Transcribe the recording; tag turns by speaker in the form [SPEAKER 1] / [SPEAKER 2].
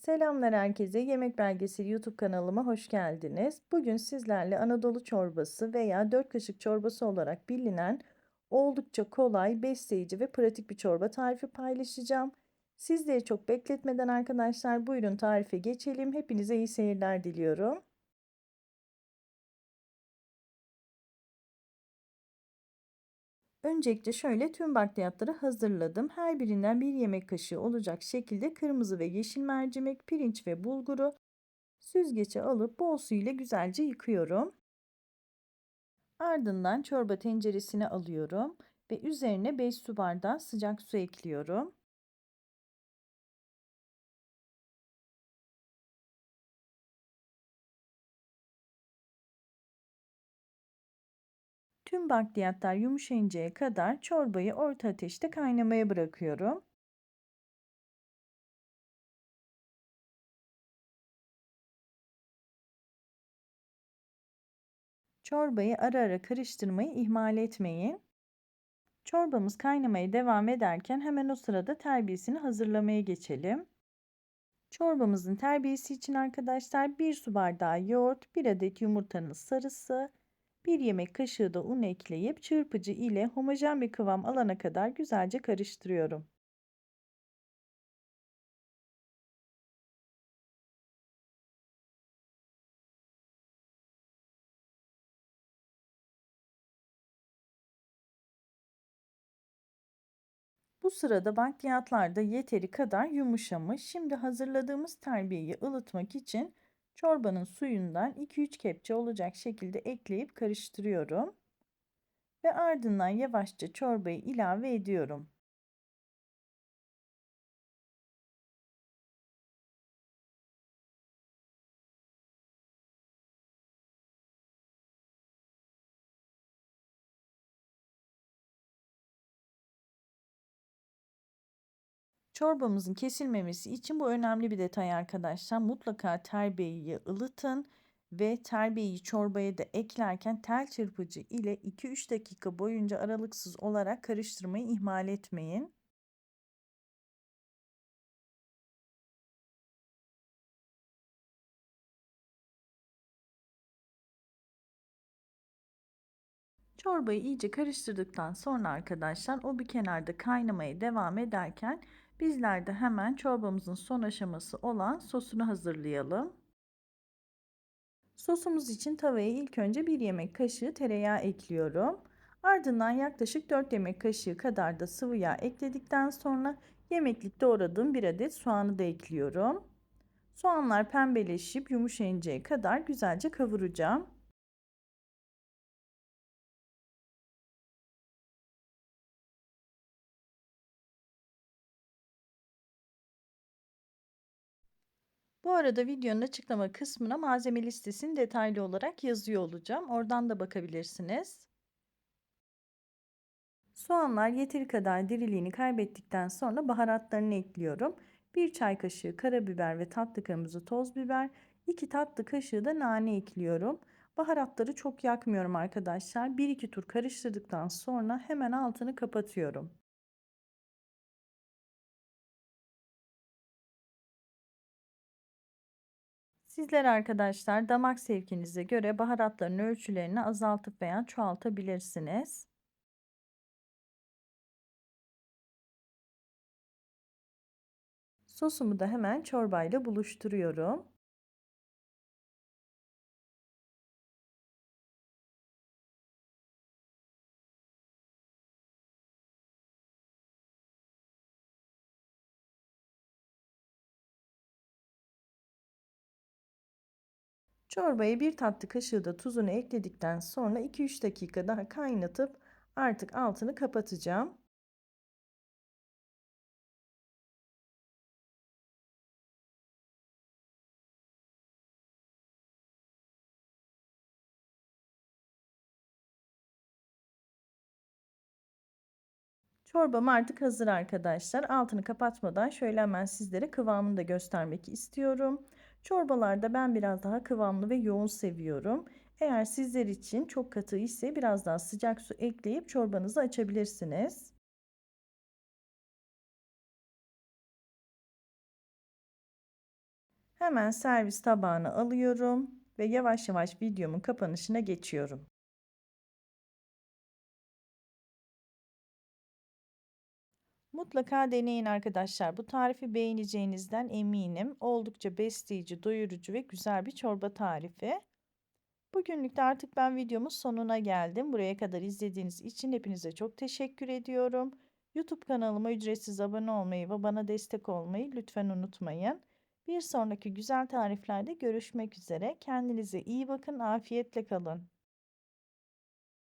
[SPEAKER 1] Selamlar herkese. Yemek Belgeseli YouTube kanalıma hoş geldiniz. Bugün sizlerle Anadolu çorbası veya 4 kaşık çorbası olarak bilinen oldukça kolay, besleyici ve pratik bir çorba tarifi paylaşacağım. Sizleri çok bekletmeden arkadaşlar buyurun tarife geçelim. Hepinize iyi seyirler diliyorum. Öncelikle şöyle tüm bakliyatları hazırladım. Her birinden bir yemek kaşığı olacak şekilde kırmızı ve yeşil mercimek, pirinç ve bulguru süzgece alıp bol su ile güzelce yıkıyorum. Ardından çorba tenceresine alıyorum ve üzerine 5 su bardağı sıcak su ekliyorum. Tüm bakliyatlar yumuşayıncaya kadar çorbayı orta ateşte kaynamaya bırakıyorum. Çorbayı ara ara karıştırmayı ihmal etmeyin. Çorbamız kaynamaya devam ederken hemen o sırada terbiyesini hazırlamaya geçelim. Çorbamızın terbiyesi için arkadaşlar 1 su bardağı yoğurt, 1 adet yumurtanın sarısı, 1 yemek kaşığı da un ekleyip çırpıcı ile homojen bir kıvam alana kadar güzelce karıştırıyorum. Bu sırada bakliyatlar da yeteri kadar yumuşamış. Şimdi hazırladığımız terbiyeyi ılıtmak için çorbanın suyundan 2-3 kepçe olacak şekilde ekleyip karıştırıyorum. Ve ardından yavaşça çorbayı ilave ediyorum. Çorbamızın kesilmemesi için bu önemli bir detay arkadaşlar. Mutlaka terbiyeyi ılıtın ve terbiyeyi çorbaya da eklerken tel çırpıcı ile 2-3 dakika boyunca aralıksız olarak karıştırmayı ihmal etmeyin. Çorbayı iyice karıştırdıktan sonra arkadaşlar o bir kenarda kaynamaya devam ederken bizler de hemen çorbamızın son aşaması olan sosunu hazırlayalım. Sosumuz için tavaya ilk önce 1 yemek kaşığı tereyağı ekliyorum. Ardından yaklaşık 4 yemek kaşığı kadar da sıvı yağ ekledikten sonra yemeklik doğradığım 1 adet soğanı da ekliyorum. Soğanlar pembeleşip yumuşayıncaya kadar güzelce kavuracağım. Bu arada videonun açıklama kısmına malzeme listesini detaylı olarak yazıyor olacağım. Oradan da bakabilirsiniz. Soğanlar yeteri kadar diriliğini kaybettikten sonra baharatlarını ekliyorum. 1 çay kaşığı karabiber ve tatlı kırmızı toz biber, 2 tatlı kaşığı da nane ekliyorum. Baharatları çok yakmıyorum arkadaşlar. 1-2 tur karıştırdıktan sonra hemen altını kapatıyorum. Sizler arkadaşlar damak zevkinize göre baharatların ölçülerini azaltıp veya çoğaltabilirsiniz. Sosumu da hemen çorbayla buluşturuyorum. Çorbaya bir tatlı kaşığı da tuzunu ekledikten sonra 2-3 dakika daha kaynatıp artık altını kapatacağım. Çorbam artık hazır arkadaşlar. Altını kapatmadan şöyle hemen sizlere kıvamını da göstermek istiyorum. Çorbalarda ben biraz daha kıvamlı ve yoğun seviyorum. Eğer sizler için çok katı ise biraz daha sıcak su ekleyip çorbanızı açabilirsiniz. Hemen servis tabağına alıyorum ve yavaş yavaş videomun kapanışına geçiyorum. Mutlaka deneyin arkadaşlar. Bu tarifi beğeneceğinizden eminim. Oldukça besleyici, doyurucu ve güzel bir çorba tarifi. Bugünlük de artık ben videomun sonuna geldim. Buraya kadar izlediğiniz için hepinize çok teşekkür ediyorum. YouTube kanalıma ücretsiz abone olmayı ve bana destek olmayı lütfen unutmayın. Bir sonraki güzel tariflerde görüşmek üzere. Kendinize iyi bakın, afiyetle kalın.